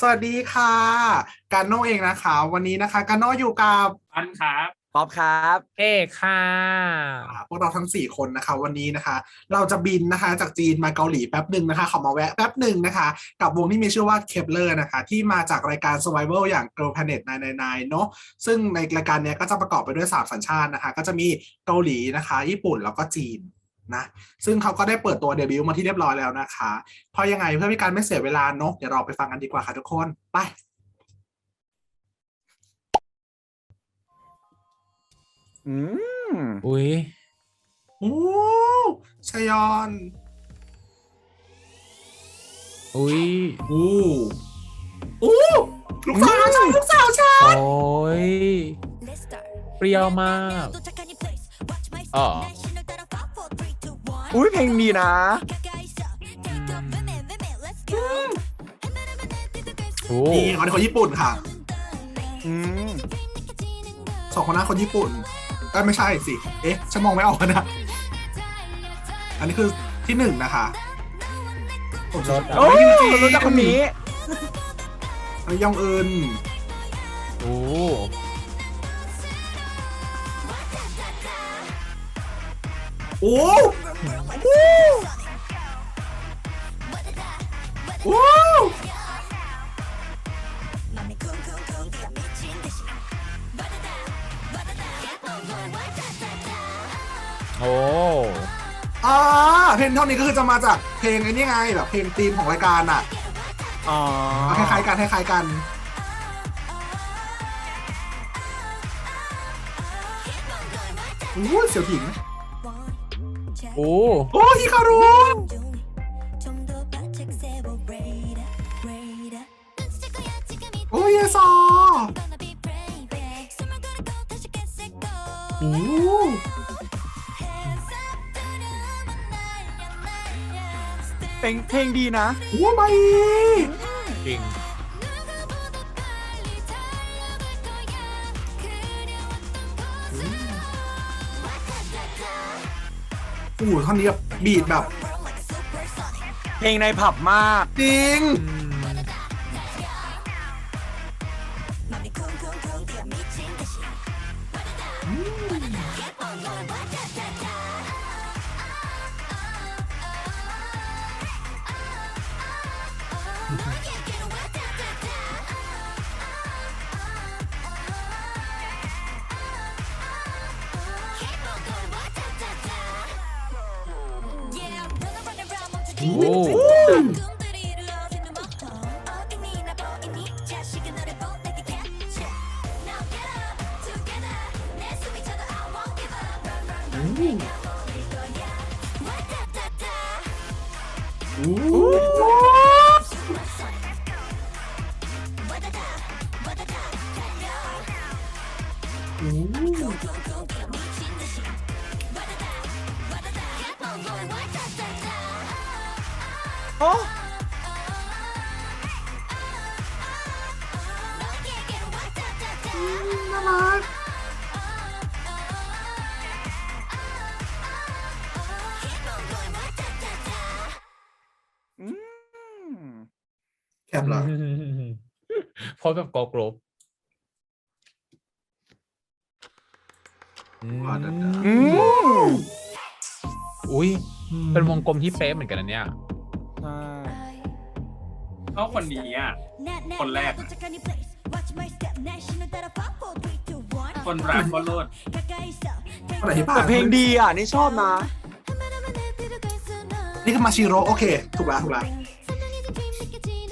สวัสดีค่ะการโนเองนะคะ วันนี้นะคะการโนอยู่กับอันครับป๊อปครับเอกค่ะอ่าพวกเราทั้ง 4 คนนะคะ วันนี้นะคะ เราจะบินนะคะจากจีนมาเกาหลีแป๊บหนึ่งนะคะขอมาแวะแป๊บหนึ่งนะคะ กับวงที่มีชื่อว่าเคปเลอร์นะคะ ที่มาจากรายการ Survival อย่าง Girl Planet 999เนอะซึ่งในรายการเนี้ยก็จะประกอบไปด้วย 3 สัญชาตินะคะ ก็จะมีเกาหลีนะคะ ญี่ปุ่นแล้วก็จีน นะซึ่งเขาก็ได้เปิดตัวเดบิวต์มาที่เรียบร้อยแล้วนะคะเพราะยังไงเพื่อเป็นการไม่เสียเวลาเนอะเดี๋ยวเราไปฟังกันดีกว่าค่ะทุกคนไปอืมอุ้ยโอ้ชยอนอุ้ยอู้อู้ลูกสาวฉันลูกสาวฉันโอ้ยเปรี้ยวมากอ๋อ อุ้ยเพลงดีนะโอ้นี่คนนี้คนญี่ปุ่นค่ะอืมสองคนนั้นคนญี่ปุ่นเอ้ยไม่ใช่สิ เอ๊ะฉันมองไม่ออกนะ อันนี้คือที่หนึ่งนะคะ ผมจะโอ้ไม่จริงรู้จักคนนี้อันนี้ยองเอินโอ้โอ้ โอ้โอ้อ่าเพลงเท่านี้ก็คือจะมาจากเพลงไอ้นี่ไงแบบเพลงธีมของรายการอะอ๋อคล้ายๆกันคล้ายๆกันอู้เสี่ยวผิง โอ้โอ้ฮิคารุ โอ้ยเยซอโอ้เพลงเพลงดีนะโหไม่ อ้โหท่อนนี้แบบบีดแบบ เพลงในผับมาก จริง อื โอ้น่ารักอืมแคบเหรอโพสแบบกอกรบอืมว่าดัดอืมอุ้ยเป็นวงกลมที่เป๊ะเหมือนกันนะเนี่ย ใช่เขาคนนี้อะ คนแรกอะคนรักก็โลดคนไหนที่ผ่าแต่นเพลงดีอะ นี่ชอบนะ นี่คือมาชิโร่โอเค ถูกแล้วถูกแล้ว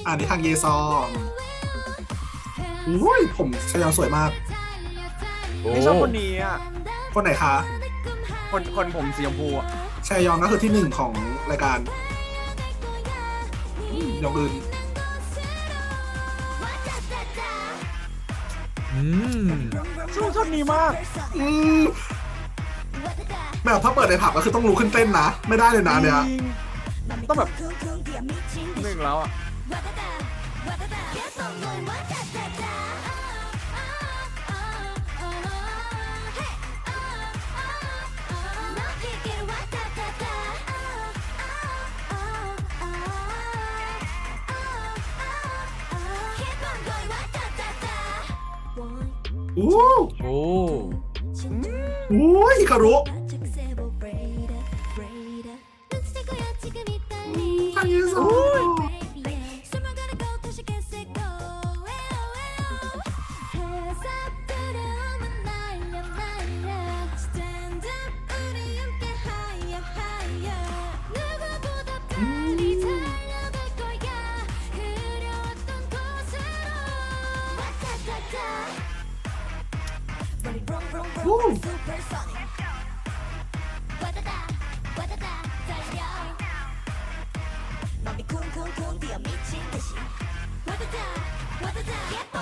อ่านี่ทางเยซองอุ้ยผมชยอนสวยมากโอ้นี่ชอบคนนี้อะ คนไหนคะ คนคนผมสีชมพูอะชยอนก็คือที่หนึ่งของรายการ ยองอื่นอืมชอบชอบนี้มากอืมแบบถ้าเปิดในผับก็คือต้องรู้ขึ้นเต้นนะ ไม่ได้เลยนะเนี่ยจริงต้องแบบหนึ่งแล้วอะ อู้โอ้อู้ฮิคารุ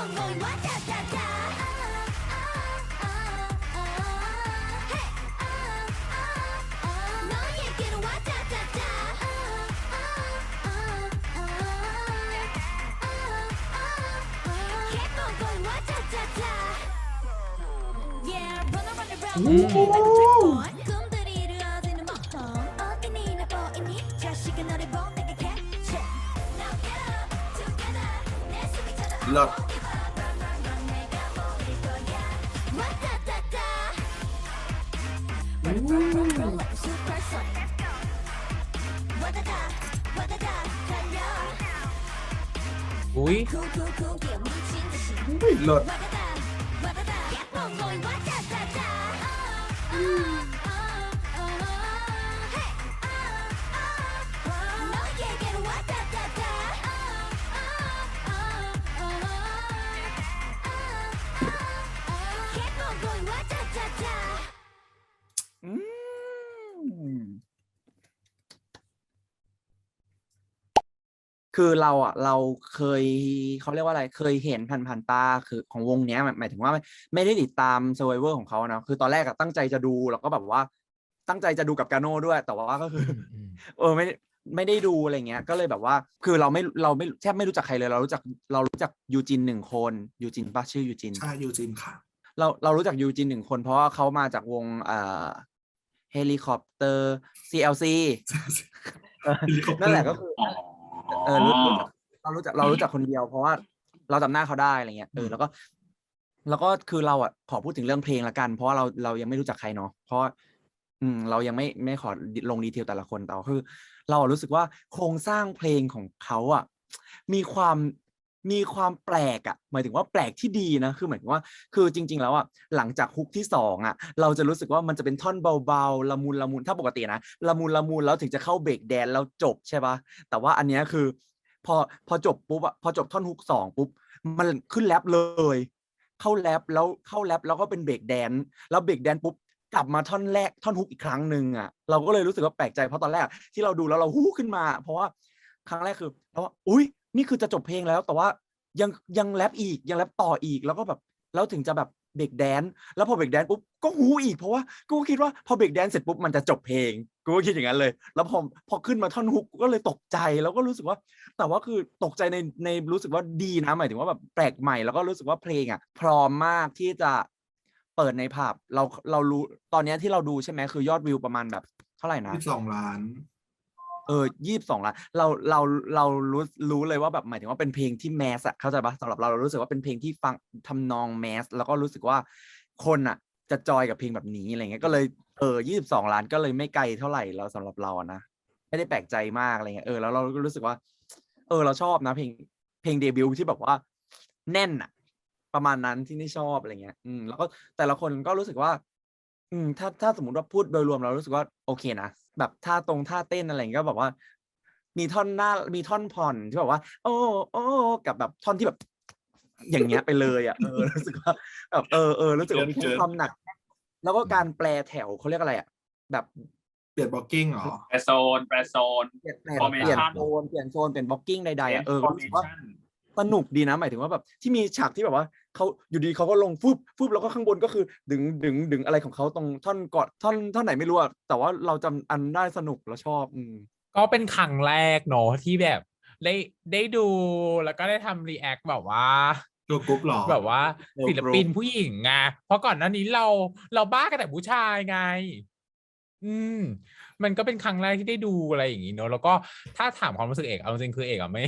ゴイわたたたおおラッ อุ้ยอุ้ยเลิศ คือเราอะเราเคยเขาเรียกว่าอะไรเคยเห็นผ่านผ่านๆตาคือของวงเนี้ยหมายหมายถึงว่าไม่ไม่ได้ติดตาม Survivor ของเขานะคือตอนแรกอะตั้งใจจะดูแล้วก็แบบว่า ตั้งใจจะดูกับกาโน่ด้วย แต่ว่าก็คืออืมเออไม่ได้ไม่ได้ดูอะไรเงี้ย ก็เลยแบบว่า คือเราไม่เราไม่แทบไม่รู้จักใครเลย เรารู้จักเรารู้จักยูจินหนึ่งคนยูจินป้าชื่อยูจิน ใช่ยูจินค่ะ เราเรารู้จักยูจินหนึ่งคน เพราะว่าเขามาจากวงเอ่อเฮลิคอปเตอร์ CLC เออ Helicopter นั่นแหละก็คืออ๋อ เออรู้รู้จักเรารู้จักเรารู้จักคนเดียว เพราะว่าเราจำหน้าเขาได้อะไรเงี้ยเออแล้วก็ แล้วก็คือเราอะขอพูดถึงเรื่องเพลงละกัน เพราะว่าเราเรายังไม่รู้จักใครเนาะเพราะว่าอืมเรายังไม่ไม่ขอลงดีเทลแต่ละคนแต่ว่าคือ เรารู้สึกว่าโครงสร้างเพลงของเขาอะ มีความ มีความแปลกอะหมายถึงว่าแปลกที่ดีนะคือหมายถึงว่าคือจริง ๆ แล้วอะหลังจากฮุกที่สองอะเราจะรู้สึกว่ามันจะเป็นท่อนเบาๆละมุนละมุนถ้าปกตินะละมุนละมุนแล้วถึงจะเข้าเบรกแดนแล้วจบใช่ปะแต่ว่าอันเนี้ยคือพอพอจบปุ๊บอะพอจบท่อนฮุกสองปุ๊บมันขึ้นแรปเลย เข้าแรปแล้วเข้าแรปแล้วก็เป็นเบรกแดนแล้วเบรกแดนปุ๊บกลับมาท่อนแรกท่อนฮุกอีกครั้งหนึ่งอะเราก็เลยรู้สึกว่าแปลกใจเพราะตอนแรกที่เราดูแล้วเราฮู้ขึ้นมา เพราะว่าครั้งแรกคือเราว่าอุ้ย นี่คือจะจบเพลงแล้วแต่ว่ายังยังแรปอีกยังแรปต่ออีกแล้วก็แบบแล้วถึงจะแบบเบรกแดนแล้วพอเบรกแดนปุ๊บก็ฮู้อีกเพราะว่ากูก็คิดว่าพอเบรกแดนเสร็จปุ๊บมันจะจบเพลงกูก็คิดอย่างนั้นเลย แล้วพอพอขึ้นมาท่อนฮุกก็เลยตกใจแล้วก็รู้สึกว่า แต่ว่าคือตกใจในในรู้สึกว่าดีนะหมายถึงว่าแบบแปลกใหม่แล้วก็รู้สึกว่าเพลงอะ พร้อมมากที่จะเปิดในผับเราเรารู้ตอนนี้ที่เราดูใช่ไหมคือยอดวิวประมาณแบบเท่าไหร่นะสิบสองล้าน เออยี่สิบสองล้านเราเราเรารู้รู้เลยว่าแบบหมายถึงว่าเป็นเพลงที่แมสอะเข้าใจปะสำหรับเราเรารู้สึกว่าเป็นเพลงที่ฟังทำนองแมสแล้วก็รู้สึกว่าคนอะจะจอยกับเพลงแบบนี้อะไรเงี้ยก็เลยเออยี่สิบสองล้านก็เลยไม่ไกลเท่าไหร่เราสำหรับเราอะนะไม่ได้แปลกใจมากอะไรเงี้ยเออแล้วเราก็รู้สึกว่า เออ เราชอบนะเพลงเพลงเดบิวต์ที่แบบว่า แน่นอะประมาณนั้นที่นี่ชอบอะไรเงี้ย อืมแล้วก็แต่ละคนก็รู้สึกว่า อืมถ้าถ้าสมมติว่าพูดโดยรวมเรารู้สึกว่าโอเคนะ แบบท่าตรงท่าเต้นอะไรเงี้ยก็แบบว่า มีท่อนหน้ามีท่อนผ่อนที่แบบว่า โอ้โอ้กับแบบท่อนที่แบบ อย่างเงี้ยไปเลยอะเออรู้สึกว่าแบบเออเออรู้สึกว่ามีความหนัก แล้วก็การแปลแถวเขาเรียกอะไรอะแบบเปลี่ยนบล็อกกิ้งเหรอแปรโซนแปรโซนเปลี่ยนแปล Formation เปลี่ยนโซนเปลี่ยนโซนเปลี่ยนบล็อกกิ้งใดๆอะเออรู้สึกว่าสนุกดีนะหมายถึงว่าแบบที่มีฉากที่แบบว่า เขาอยู่ดีเขาก็ลงฟึบฟึบแล้วก็ข้างบนก็คือดึงดึงดึงอะไรของเขาตรงท่อนกอดท่อนท่อนไหนไม่รู้อะแต่ว่าเราจำอันได้สนุกแล้วชอบอืมก็เป็นครั้งแรกเนอะที่แบบได้ได้ดูแล้วก็ได้ทำรีแอคแบบว่า ตัวกรุ๊ปเหรอ แบบว่าเร็วศิลปินผู้หญิงไงเพราะก่อนหน้านี้เราเราบ้ากันแต่ผู้ชายไง อืม มันก็เป็นครั้งแรกที่ได้ดูอะไรอย่างนี้เนอะแล้วก็ถ้าถามความรู้สึกเอกเอาจริงๆคือเอกอะไม่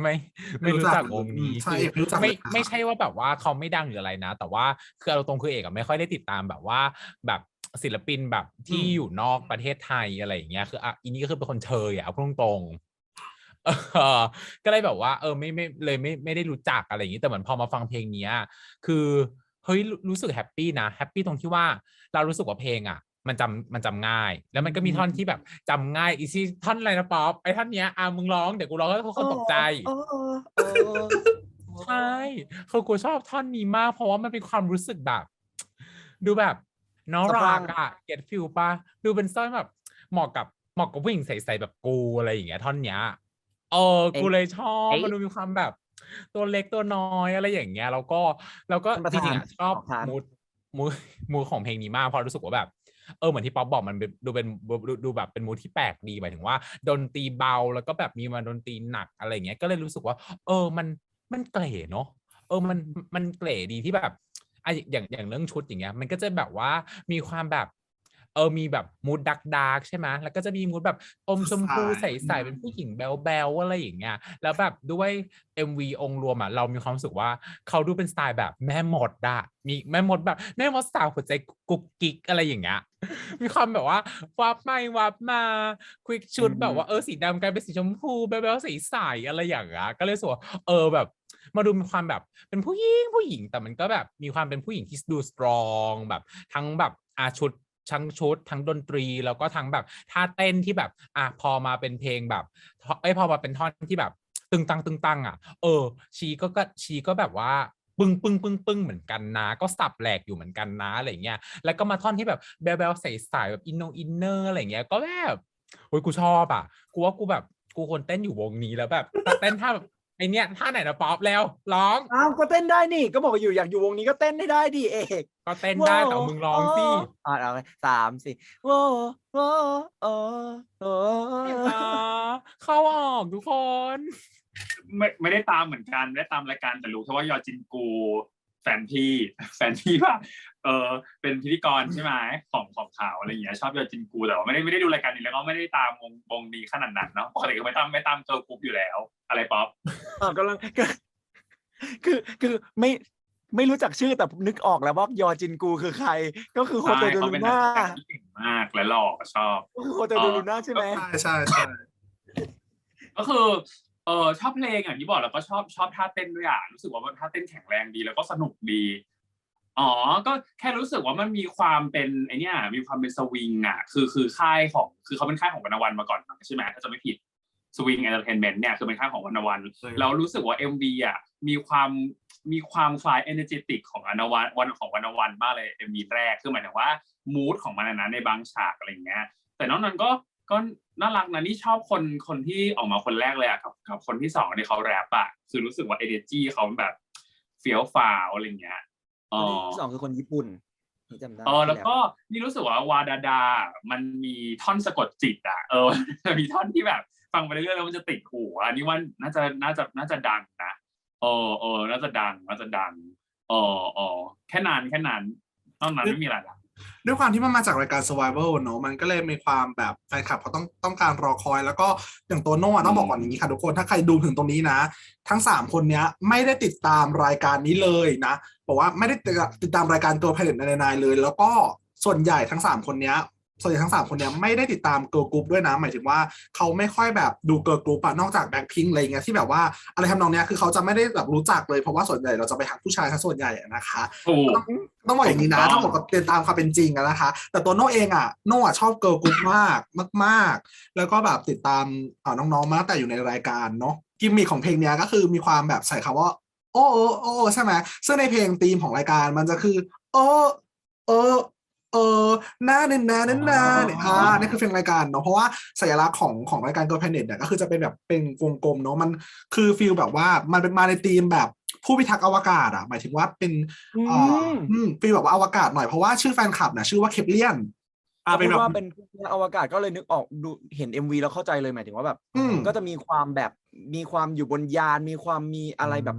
ไม่ไม่รู้จักวงนี้ใช่คือไม่รู้จักไม่เลยค่ะไม่ใช่ว่าแบบว่าเขาไม่ดังหรืออะไรนะ แต่ว่าคือเอาตรงคือเอกอะไม่ค่อยได้ติดตามแบบว่าแบบศิลปินแบบที่อยู่นอกประเทศไทยอะไรอย่างเงี้ยคืออะอีนี่ก็คือเป็นคนเชยอะเอาพูดตรงๆเออก็เลยแบบว่า เออไม่ไม่เลยไม่ไม่ได้รู้จักอะไรอย่างงี้แต่เหมือนพอมาฟังเพลงเนี้ย คือเฮ้ยรู้รู้สึกแฮปปี้นะแฮปปี้ตรงที่ว่าเรารู้สึกว่าเพลงอะ มันจำมันจำง่าย แล้วมันก็มีท่อนที่แบบจำง่ายอีซี่ท่อนอะไรนะป๊อปไอ้ท่อนเนี้ยอะมึงร้องเดี๋ยวกูร้องให้ทุกคนตกใจเออเออเออใช่คือกูชอบท่อนนี้มาก เพราะว่ามันเป็นความรู้สึกแบบ ดูแบบน้องรักอะเก็ตฟิลปะดูเป็นสร้อยแบบเหมาะกับเหมาะกับผู้หญิงใส่ๆแบบกูอะไรอย่างเงี้ยท่อนเนี้ยเออกูเลยชอบมันดูมีความแบบ ตัวเล็กตัวน้อยอะไรอย่างเงี้ย แล้วก็แล้วก็จริงๆอะชอบมูดมูดมูดของเพลงนี้มากเพราะรู้สึกว่าแบบ เออเหมือนที่ป๊อปบอกมันดูเป็นดูดูแบบเป็นมูที่แปลกดีหมายถึงว่าดนตรีเบาแล้วก็แบบมีมาดนตรีหนักอะไรเงี้ยก็เลยรู้สึกว่า เออมันมันเก๋เนาะเออมันมันเก๋ดีที่แบบไออย่างอย่างเรื่องชุดอย่างเงี้ย มันก็จะแบบว่ามีความแบบ เออมีแบบมูดดักดาร์กใช่ไหมแล้วก็จะมีมูดแบบอมชมพูใส่ใสๆเป็นผู้หญิงแบลๆอะไรอย่างเงี้ยแล้วแบบด้วย MV องค์รวมอะเรามีความรู้สึกว่าเขาดูเป็นสไตล์แบบแม่มดอะมีแม่มดแบบแม่มดสาวหัวใจกุกกิกอะไรอย่างเงี้ยมีความแบบว่าวับไปวับมาควิกชุดแบบว่าเออสีดำกลายเป็นสีชมพูแบ๊วๆใสๆอะไรอย่างเงี้ยก็เลยรู้สึกว่าเออแบบมาดูมีความแบบเป็นผู้หญิงผู้หญิงแต่มันก็แบบมีความเป็นผู้หญิงที่ดูสตรองแบบ ทั้งแบบอาชุด ทั้งชุดทั้งดนตรี แล้วก็ทั้งแบบท่าเต้นที่แบบอะพอมาเป็นเพลงแบบไอ้พอมาเป็นท่อนที่แบบ ตึงตังตึงตังอะ เออ ชีก็ก็ชีก็แบบว่าปึ้งปึ้งปึ้งปึ้งเหมือนกันนะ ก็สับแหลกอยู่เหมือนกันนะอะไรเงี้ยแล้วก็มาท่อนที่แบบแบลแบลใสๆแบบอินโนอินเนอร์อะไรเงี้ยก็แบบโอ้ยกูชอบอะกูว่ากูแบบกูควรเต้นอยู่วงนี้แล้วแบบเต้นท่าแบบ ไอเนี้ยท่าไหนนะป๊อปแล้วร้องอ้าวก็เต้นได้นี่ ก็บอกว่าอยู่อยากอยู่วงนี้ก็เต้นให้ได้ดิเอกก็เต้นได้แต่มึงร้องสิอ่าเอาไปสามสี่โว้โว้โอ้โอ้อ่าเข้าออกทุกคน ไม่ไม่ได้ตามเหมือนกันไม่ได้ตามรายการแต่รู้แค่ว่ายอจินกู แฟนพี่แฟนพี่ว่าเออเป็นพิธีกรใช่ไหมของของข่าวอะไรอย่างเงี้ยชอบยอจินกูแต่ว่าไม่ได้ไม่ได้ดูรายการนี้แล้วก็ไม่ได้ตามวงวงนี้ขนาดนั้นเนาะปกติก็ไม่ตามไม่ตามเกิร์ลกรุ๊ปอยู่แล้ว อะไรป๊อปอ่ากำลังก็คือคือไม่ไม่รู้จักชื่อแต่นึกออกแล้วว่ายอจินกูคือใคร ก็คือโฮใช่เตลเดเขาลูเป็นนักน่าแสดงที่เก่งมากและหล่อชอบก็คือโฮเตลเดลูน่าใช่ไหมใช่ใช่ใช่ก็คือ เออชอบเพลงอย่างที่บอกแล้วก็ชอบชอบท่าเต้นด้วยอะรู้สึกว่ามันท่าเต้นแข็งแรงดีแล้วก็สนุกดีอ๋อ ก็แค่รู้สึกว่ามันมีความเป็นไอเนี้ยมีความเป็นสวิงอะ คือคือค่ายของคือเขาเป็นค่ายของวรรณวันมาก่อนใช่ไหมถ้าจะไม่ผิดสวิงเอนเตอร์เทนเมนต์เนี่ยคือเป็นค่ายของวรรณวันแล้วรู้สึกว่า MV อะมีความมีความคล้าย energetic ของอนวันวันของวรรณวันมากเลย MV แรกคือหมายถึงว่า mood ของมันอะนะในบางฉากอะไรอย่างเงี้ยแต่นอกนั้นก็ ก็น่ารักนะนี่ชอบคนคนที่ออกมาคนแรกเลยอะกับกับคนที่สองที่เขาแรปอะคือรู้สึกว่า energy เขาแบบเฟี้ยวฟ้าวอะไรอย่างเงี้ยอ๋อคนที่สองคือคนญี่ปุ่นนี่จำได้เออแล้วก็นี่รู้สึกว่าวาดาดา มันมีท่อนสะกดจิตอะเออมีท่อนที่แบบ ฟังไปเรื่อยๆแล้วมันจะติดหูอันนี้ว่าน่าจะน่าจะน่าจะดังนะเออเออน่าจะดังน่าจะดังเออเออแค่นั้นแค่นั้นนอกนั้นไม่มีอะไรละ ด้วยความที่มันมาจากรายการ Survival เนอะมันก็เลยมีความแบบแฟนคลับเขาต้องต้องการรอคอย แล้วก็อย่างตัวโน่อะต้องบอกก่อนอย่างนี้ค่ะทุกคนถ้าใครดูถึงตรงนี้นะ ทั้ง3คนเนี้ยไม่ได้ติดตามรายการนี้เลยนะบอกว่าไม่ได้ติดตามรายการตัวผลิตในนายเลย แล้วก็ส่วนใหญ่ทั้ง3คนเนี้ย ส่วนใหญ่ทั้งสามคนเนี้ยไม่ได้ติดตามเกิร์ลกรุ๊ปด้วยนะหมายถึงว่าเขาไม่ค่อยแบบดูเกิร์ลกรุ๊ปอะนอกจากแบ็คพิงอะไรเงี้ยที่แบบว่าอะไรทำนองเนี้ยคือเขาจะไม่ได้แบบรู้จักเลยเพราะว่าส่วนใหญ่เราจะไปทางผู้ชายซะส่วนใหญ่อะนะคะถูกต้องบอกอย่างนี้นะถูกต้ถ้าองผมก็เรียนตามความเป็นจริงอะนะคะ แต่ตัวโน่เองอะโน่อะชอบเกิร์ลกรุ๊ปมากมาก ๆ แล้วก็แบบติดตามอ่าน้องๆมาตั้งแต่อยู่ในรายการเนาะกิมมิคของเพลงเนี้ยก็คือมีความแบบใส่คำว่าโอ้โอ้โอ้ใช่ไหมซึ่งในเพลงธีมของรายการมันจะคือ โอ้โอ้ เออหน้าเน้นหน้าเน้นหน้าเนี่ยอ่านี่คือเพลงรายการเนาะเพราะว่าสัญลักษณ์ของของรายการ Girl Planet เนี่ยก็คือจะเป็นแบบเป็นวงกลมเนาะมันคือฟีลแบบว่ามันเป็นมาในธีมแบบผู้พิทักษ์อวกาศอะหมายถึงว่าเป็นอือ่ามอืมฟีลแบบว่าอวกาศหน่อยเพราะว่าชื่อแฟนคลับเนี่ยชื่อว่าเคปเลียนอ่าพูเป็นดแบบว่าเป็นนักอวกาศก็เลยนึกออกดูเห็น MV แล้วเข้าใจเลยหมายถึงว่าแบบอืมก็จะมีความแบบมีความอยู่บนยานมีความมีอะไรแบบ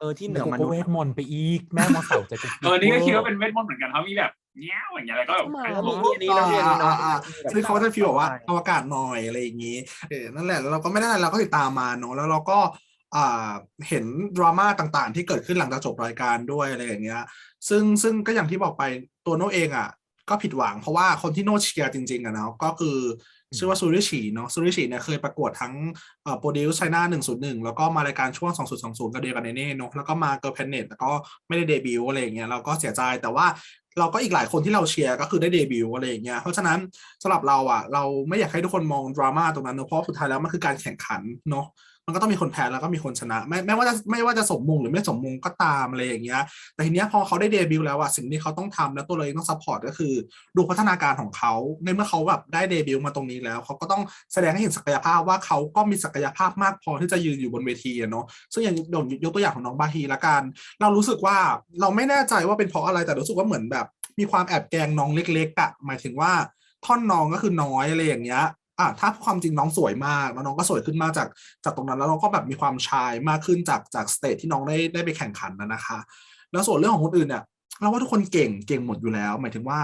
เออที่เหนือมกูนุก็ษเวย์ทมนต์ไปอีกแม่มาเสาใจกูเออนี่ก็คิดว่าเป็นเวทมนต์เหมือนกันเขามีแบบ เงี้ยวอย่างเงี้ยอะไรก็แบบมาไอ้แล้วพมีวกอันนี้แล้วมีอันนี้เนาะอ่าซึ่งเขาจะฟีลแบบว่าอวกาศหน่อยอะไรอย่างนี้เออนั่นแหละแล้วเราก็ไม่ได้อะไรเราก็ติดตามมาเนาะแล้วเราก็อ่าเห็นดราม่าต่างๆ ที่เกิดขึ้นหลังจากจบรายการด้วยอะไรอย่างเงี้ย ซึ่งซึ่งก็อย่างที่บอกไปตัวโน่เองอะ ก็ผิดหวังเพราะว่าคนที่โน่เชียร์จริงๆอะเนาะก็คือชื่อว่าซูริชิเนาะซูริชิเนี่ยเคยประกวดทั้งเอ่อโปรดิวซ์ไชน่าหนึ่งศูนย์หนึ่งแล้วก็มารายการช่วงสองศูนย์สองศูนย์กับเดกันเนเน่เนาะแล้วก็มาเกิร์ลแพนเน็ตแล้วก็ไม่ได้เดบิวต์อะไรอย่างเงี้ยเราก็เสียใจแต่ว่า เราก็อีกหลายคนที่เราเชียร์ก็คือได้เดบิวต์อะไรอย่างเงี้ยเพราะฉะนั้นสำหรับเราอะ เราไม่อยากให้ทุกคนมองดราม่าตรงนั้นเนอะเพราะสุดท้ายแล้วมันคือการแข่งขันเนาะ มันก็ต้องมีคนแพ้แล้วก็มีคนชนะ ไม่ไม่ว่าจะไม่ว่าจะสมมงหรือไม่สมมงก็ตามอะไรอย่างเงี้ย แต่ทีเนี้ยพอเขาได้เดบิวต์แล้วอะสิ่งที่เขาต้องทำแล้วตัวเราเองต้องซัพพอร์ตก็คือดูพัฒนาการของเขาในเมื่อเขาแบบได้เดบิวต์มาตรงนี้แล้วเขาก็ต้องแสดงให้เห็นศักยภาพว่าเขาก็มีศักยภาพมากพอที่จะยืนอยู่บนเวทีเนาะซึ่งอย่างโดนยกตัวอย่างของน้องบาฮีละกัน เรารู้สึกว่าเราไม่แน่ใจว่าเป็นเพราะอะไรแต่รู้สึกว่าเหมือนแบบ มีความแอบแกล้งน้องเล็กๆอะหมายถึงว่าท่อนน้องก็คือน้อยอะไรอย่างเงี้ย อะถ้าความจริงน้องสวยมากแล้วน้องก็สวยขึ้นมากจากจากตรงนั้นแล้วเราก็แบบมีความชายมากขึ้นจากจากสเตจที่น้องได้ได้ไปแข่งขันนะนะคะ แล้วส่วนเรื่องของคนอื่นเนี่ยเราว่าทุกคนเก่งเก่งหมดอยู่แล้ว หมายถึงว่า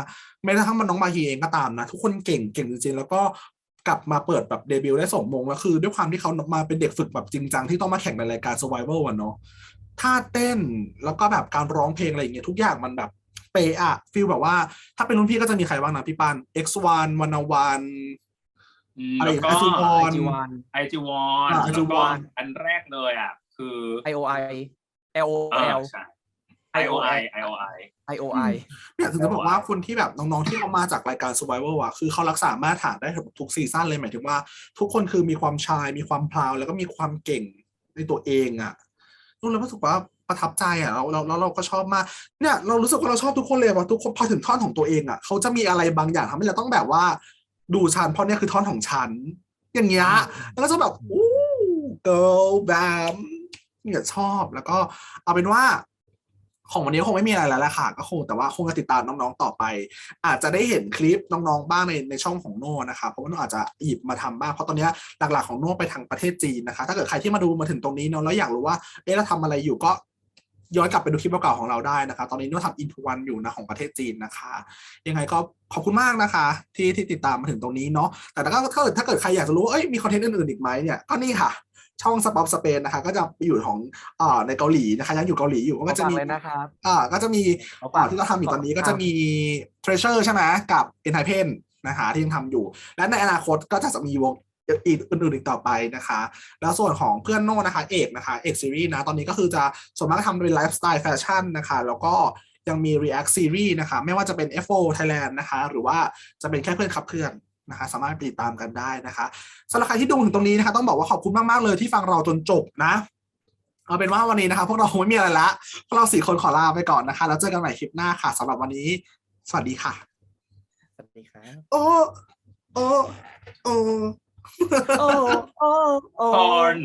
แม้กระทั่งมันน้องมาฮีเองก็ตามนะ ทุกคนเก่งเก่งจริงๆแล้วก็กลับมาเปิดแบบเดบิวต์ได้สมมงแล้วคือ ด้วยความที่เขามาเป็นเด็กฝึกแบบจริงจังที่ต้องมาแข่งในรายการ Survival อะเนาะท่าเต้นแล้วก็แบบการร้องเพลงอะไรอย่างเงี้ยทุกอย่างมันแบบเปอะฟีลแบบว่า ถ้าเป็นรุ่นพี่ก็จะมีใครบ้างนะพี่ปัน X1 วันวัน แล้วก็ไอซีวอไอนจีวันไอจีวอนอ่าแล้วก็ IG1 อันแรกเลยอะ คือไอโอไอเอลเออเอลใช่ IOI IOI ไอโอไอเนี่ยถึงจะบอกว่าคนที่แบบน้องๆที่เขามาจากรายการ Survival อะคือเขารักษามาตรฐานได้ทุกซีซั่นเลยหมายถึงว่า ทุกคนคือมีความชายมีความพลาวแล้วก็มีความเก่งในตัวเองอะนู่นแล้วรู้สึกว่าประทับใจอะเราเราเราเราก็ชอบมากเนี่ยเรารู้สึกว่าเราชอบทุกคนเลยว่าทุกคนพอถึงท่อนของตัวเองอะเขาจะมีอะไรบางอย่างทำให้เราต้องแบบว่า ดูฉันเพราะเนี่ยคือท่อนของฉัน อย่างเงี้ยแล้วก็จะแบบอู้ girl bam เนี่ยชอบแล้วก็เอาเป็นว่าของวันนี้คงไม่มีอะไรแล้วแหละค่ะก็คงแต่ว่าคงจะติดตามน้องๆต่อไป อาจจะได้เห็นคลิปน้องๆบ้างในในช่องของโน่นะคะเพราะว่าโน่อาจจะหยิบมาทำบ้างเพราะตอนเนี้ยหลักๆของโน่ไปทางประเทศจีนนะคะ ถ้าเกิดใครที่มาดูมาถึงตรงนี้เนาะแล้วอยากรู้ว่าเอ๊ะเราทำอะไรอยู่ก็ ย้อนกลับไปดูคลิปเก่าๆของเราได้นะคะ ตอนนี้โน่ทำอินทวันอยู่นะของประเทศจีนนะคะ ยังไงก็ขอบคุณมากนะคะ ที่ที่ติดตามมาถึงตรงนี้เนาะแต่ถ้าถ้าเกิดถ้าเกิดใครอยากจะรู้ว่าเอ้ยมีคอนเทนต์อื่นๆอีกไหมเนี่ยก็นี่ค่ะ ช่องสป็อปสเปนนะคะ ก็จะไปอยู่ของอ่าในเกาหลีนะคะยังอยู่เกาหลีอยู่ก็จะมีเลยนะครับอ่าก็จะมีเอาอ่าฝากที่เราทำอยู่ตอนนี้ก็จะมี Treasure ใช่ไหมกับ e n t i p e n นะคะที่ยังทำอยู่ และในอนาคตก็จะมีวง อีกอื่นๆอีกต่อไปนะคะ แล้วส่วนของเพื่อนโน่นะคะเอกนะคะเอกซีรีส์นะตอนนี้ก็คือจะส่วนมากทำเป็นไลฟ์สไตล์แฟชั่นนะคะ แล้วก็ยังมี React Series นะคะ ไม่ว่าจะเป็น F4 Thailand นะคะ หรือว่าจะเป็นแค่เพื่อนขับเพื่อนนะคะ สามารถไปติดตามกันได้นะคะสำหรับใครที่ดูถึงตรงนี้นะคะ ต้องบอกว่าขอบคุณมาก ๆ เลยที่ฟังเราจนจบนะ เอาเป็นว่าวันนี้นะคะ พวกเราคงไม่มีอะไรละ พวกเราสี่คนขอลาไปก่อนนะคะ แล้วเจอกันใหม่คลิปหน้าค่ะสำหรับวันนี้ สวัสดีค่ะ สวัสดีครับโอ้โอ้โอ้ โอ้โอ้โอ้ Corn